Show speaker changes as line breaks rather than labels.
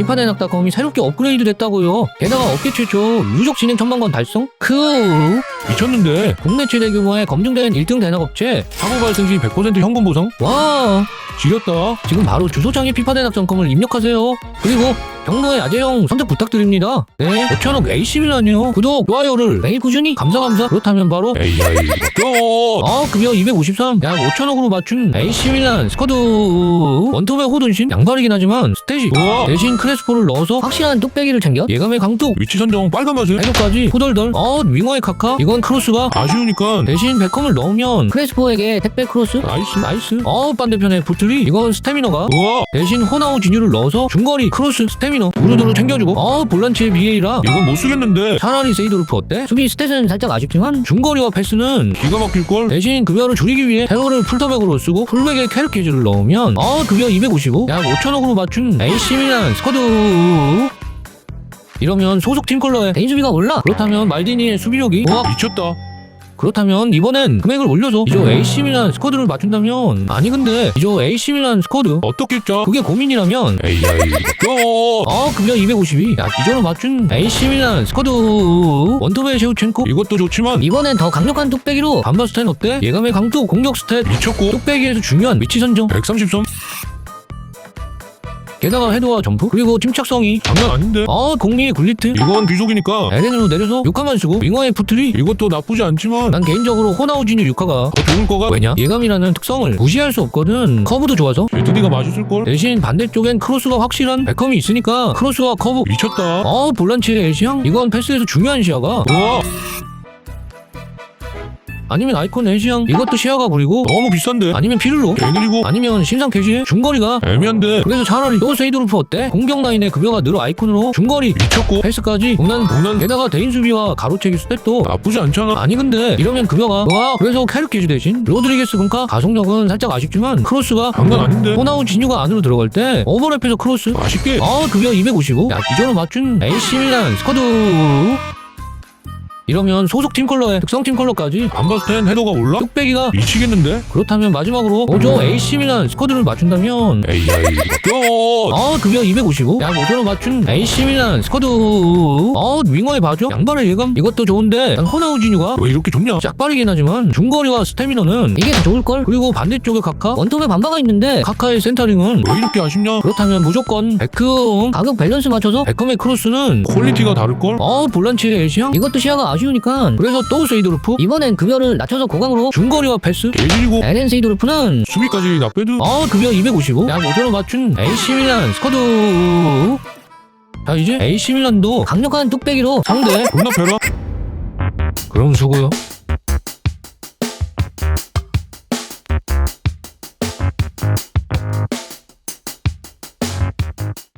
피파대낙닷컴이 새롭게 업그레이드 됐다고요. 게다가 업계 최초 누적 진행 천만건 달성? 크
미쳤는데
국내 최대 규모의 검증된 1등 대낙업체
사고 발생 시 100% 현금 보상?
와
지렸다
지금 바로 주소창에 피파대낙닷컴을 입력하세요. 그리고 경로의 아재형 선택 부탁드립니다. 네 5천억 AC 밀란이요. 구독 좋아요를 매일 꾸준히 감사 감사. 그렇다면 바로 껴아 급여 253, 약 5천억으로 맞춘 AC 밀란 스쿼드 원톱의 호돈신 양발이긴 하지만 스탯이
우와
대신 크레스포를 넣어서 확실한 뚝배기를 챙겨 예감의 강뚝
위치 선정 빨간 맛을
해도까지 후덜덜 어 윙어의 카카 이건 크로스가
아쉬우니까.
대신 베컴을 넣으면 크레스포에게 택배 크로스?
나이스
나이스. 어 반대편에 부틀리. 이건 스태미너가?
우와.
대신 호나우 진유를 넣어서 중거리 크로스 스태미너. 두루두루 챙겨주고. 어 볼란치의 BA라.
이건 못 쓰겠는데.
차라리 세이도르프 어때? 수비 스탯은 살짝 아쉽지만 중거리와 패스는
기가 막힐걸?
대신 급여를 줄이기 위해 테러를 풀터백으로 쓰고 풀백에 캐르케즈를 넣으면. 어 급여 255, 약 5천억으로 맞춘 AC 밀란 스쿼드 이러면 소속 팀 컬러에 개인 수비가 올라. 그렇다면 말디니의 수비력이 우와
미쳤다.
그렇다면 이번엔 금액을 올려서 이저 AC 밀란 스쿼드를 맞춘다면. 아니 근데 이저 AC 밀란 스쿼드.
어떻게 짜
그게 고민이라면.
껴
어. 급여 252, 야 이저로 맞춘 AC 밀란 스쿼드. 원톱의 셰우첸코.
이것도 좋지만.
이번엔 더 강력한 뚝배기로. 반바 스탯 어때? 예감의 강뚝 공격 스탯.
미쳤고.
뚝배기에서 중요한 위치 선정.
133
게다가 헤드와 점프 그리고 침착성이
장난 아닌데?
아 공리의 굴리트
이건 귀속이니까.
에렌으로 내려서 6화만 쓰고 윙어의 푸트리?
이것도 나쁘지 않지만.
난 개인적으로 호나우지뉴 6화가
더 좋을 거가?
왜냐? 예감이라는 특성을 무시할 수 없거든. 커브도 좋아서.
제트디가 맛있을걸?
대신 반대쪽엔 크로스가 확실한 베컴이 있으니까 크로스와 커브.
미쳤다.
어 볼란치의 엘시앙? 이건 패스에서 중요한 시야가.
우와
아니면 아이콘 엘시앙? 이것도 시야가 구리고?
너무 비싼데?
아니면 피를로?
개느리고?
아니면 신상 캐시의 중거리가?
애매한데?
그래서 차라리 또 세이드루프 어때? 공격 라인의 급여가 늘어 아이콘으로 중거리
미쳤고?
패스까지? 무난
무난
게다가 대인 수비와 가로채기 스텝도
나쁘지 않잖아.
아니 근데 이러면 급여가 와 그래서 캐르키즈 대신 로드리게스 금카? 가속력은 살짝 아쉽지만 크로스가
장난 아닌데?
호나우 진유가 안으로 들어갈 때 오버랩해서 크로스?
맛있게.
아 급여 255야 기존으로 맞춘 AC 밀란 스쿼드 이러면 소속 팀 컬러에 특성 팀 컬러까지.
반바스텐 헤더가 올라?
뚝배기가
미치겠는데?
그렇다면 마지막으로 오조 AC 밀란 스쿼드를 맞춘다면.
에이아이
껴아 급여 255야 5천원 맞춘 AC 밀란 스쿼드 어 윙어의 바죠? 양발의 예감? 이것도 좋은데. 난 호나우 진유가
왜 이렇게 좋냐?
짝빠르긴 하지만 중거리와 스태미너는 이게 더 좋을걸? 그리고 반대쪽에 카카? 원톱에 반바가 있는데 카카의 센터링은
왜 이렇게 아쉽냐?
그렇다면 무조건 베크음 가격 밸런스 맞춰서 베컴의 크로스는
퀄리티가 다를걸?
어 볼란치의 엘시앙 이것도 시야가 아 쉬우니까 그래서 또 세이도르프. 이번엔 급여를 낮춰서 고강으로 중거리와 패스.
개질이고
LN 세이도르프는
수비까지 나빼드
어 급여 255 약 5천원 맞춘 AC 밀란 스쿼드. 자 이제 AC 밀란도 강력한 뚝배기로 상대
존나 패라.
그럼 수고요